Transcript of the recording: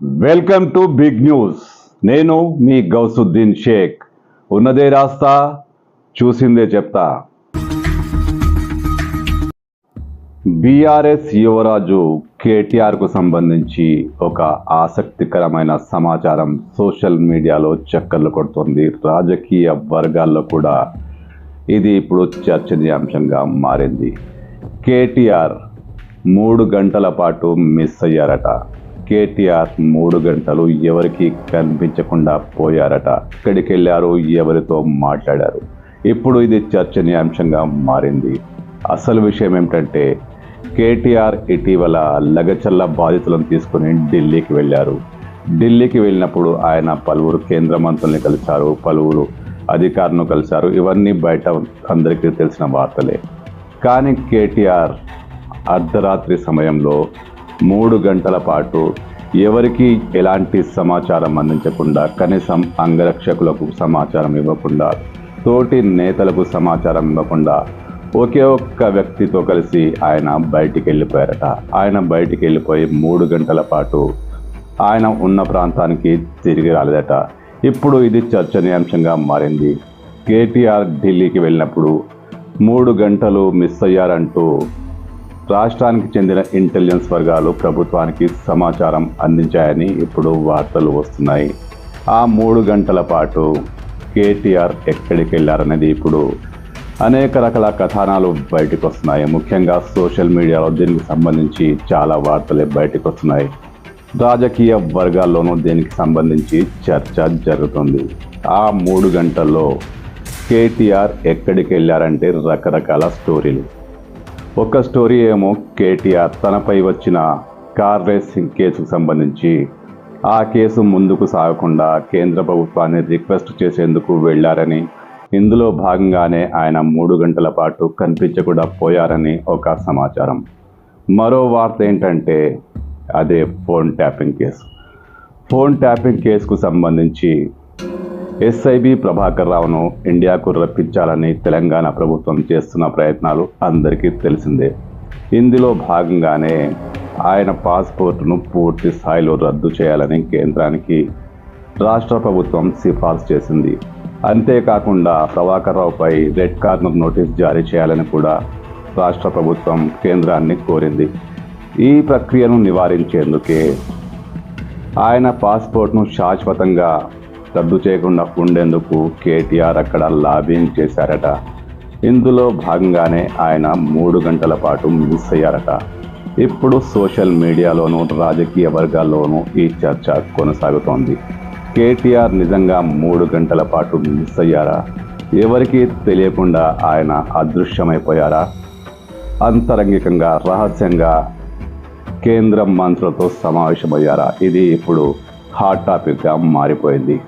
Welcome to big news. నేను మీ గౌసుద్దీన్ షేక్. ఉన్నదే రాస్తా చూసిందే చెప్తా. బీఆర్ఎస్ యువరాజు కేటీఆర్కు సంబంధించి ఒక ఆసక్తికరమైన సమాచారం సోషల్ మీడియాలో చక్కర్లు కొడుతుంది. రాజకీయ వర్గాల్లో కూడా ఇది ఇప్పుడు చర్చనీయాంశంగా మారింది. కేటీఆర్ మూడు గంటల పాటు మిస్ అయ్యారట. కేటీఆర్ మూడు గంటలు ఎవరికి కనిపించకుండా పోయారట. ఎక్కడికి వెళ్ళారు ఎవరితో మాట్లాడారు. ఇప్పుడు ఇది చర్చనీయాంశంగా మారింది. అసలు విషయం ఏమిటంటే కేటీఆర్ ఇటీవల లగచల్ల బాధితులను తీసుకుని ఢిల్లీకి వెళ్ళారు. ఢిల్లీకి వెళ్ళినప్పుడు ఆయన పలువురు కేంద్ర మంత్రుల్ని కలిశారు పలువురు అధికారులను కలిశారు. ఇవన్నీ బయట అందరికీ తెలిసిన వార్తలే. కానీ కేటీఆర్ అర్ధరాత్రి సమయంలో మూడు గంటల పాటు ఎవరికి ఎలాంటి సమాచారం అందించకుండా కనీసం అంగరక్షకులకు సమాచారం ఇవ్వకుండా తోటి నేతలకు సమాచారం ఇవ్వకుండా ఒకే ఒక్క వ్యక్తితో కలిసి ఆయన బయటికి వెళ్ళిపోయారట ఆయన బయటికి వెళ్ళిపోయి మూడు గంటల పాటు ఆయన ఉన్న ప్రాంతానికి తిరిగి రాలేదట. ఇప్పుడు ఇది చర్చనీయాంశంగా మారింది. కేటీఆర్ ఢిల్లీకి వెళ్ళినప్పుడు మూడు గంటలు మిస్ అయ్యారంటూ రాష్ట్రానికి చెందిన ఇంటెలిజెన్స్ వర్గాలు ప్రభుత్వానికి సమాచారం అందించాయని ఇప్పుడు వార్తలు వస్తున్నాయి. ఆ మూడు గంటల పాటు కేటీఆర్ ఎక్కడికి వెళ్ళారనేది ఇప్పుడు అనేక రకాల కథనాలు బయటకు వస్తున్నాయి ముఖ్యంగా సోషల్ మీడియాలో దీనికి సంబంధించి చాలా వార్తలే బయటకు వస్తున్నాయి రాజకీయ వర్గాల్లోనూ దీనికి సంబంధించి చర్చ జరుగుతుంది. ఆ మూడు గంటల్లో కేటీఆర్ ఎక్కడికి వెళ్ళారంటే రకరకాల స్టోరీలు. ఒక స్టోరీ ఏమో కేటీఆర్ తనపై వచ్చిన కార్ రేసింగ్ కేసుకు సంబంధించి. ఆ కేసు ముందుకు సాగకుండా కేంద్ర ప్రభుత్వాన్ని రిక్వెస్ట్ చేసేందుకు వెళ్ళారని ఇందులో భాగంగానే ఆయన మూడు గంటల పాటు కనిపించకుండా పోయారని ఒక సమాచారం. మరో వార్త ఏంటంటే అదే phone tapping case. Phone tapping కేసుకు సంబంధించి ఎస్ఐబి ప్రభాకర్ రావును ఇండియాకు రప్పించాలని తెలంగాణ ప్రభుత్వం చేస్తున్న ప్రయత్నాలు అందరికీ తెలిసిందే. ఇందులో భాగంగానే ఆయన పాస్పోర్టును పూర్తి స్థాయిలో రద్దు చేయాలని కేంద్రానికి రాష్ట్ర ప్రభుత్వం సిఫార్సు చేసింది. అంతేకాకుండా ప్రభాకర్ రావుపై రెడ్ కార్నర్ నోటీస్ జారీ చేయాలని కూడా రాష్ట్ర ప్రభుత్వం కేంద్రాన్ని కోరింది. ఈ ప్రక్రియను నివారించేందుకే ఆయన పాస్పోర్ట్ను శాశ్వతంగా రద్దు చేయకుండా ఉండేందుకు కేటీఆర్ అక్కడ లాబింగ్ చేశారట. ఇందులో భాగంగానే ఆయన మూడు గంటల పాటు మిస్ అయ్యారట. ఇప్పుడు సోషల్ మీడియాలోనూ రాజకీయ వర్గాల్లోనూ ఈ చర్చ కొనసాగుతోంది. కేటీఆర్ నిజంగా మూడు గంటల పాటు మిస్ అయ్యారా? ఎవరికీ తెలియకుండా ఆయన అదృశ్యమైపోయారా? అంతరంగికంగా రహస్యంగా కేంద్ర మంత్రులతో సమావేశమయ్యారా? ఇది ఇప్పుడు హాట్ టాపిక్గా మారిపోయింది.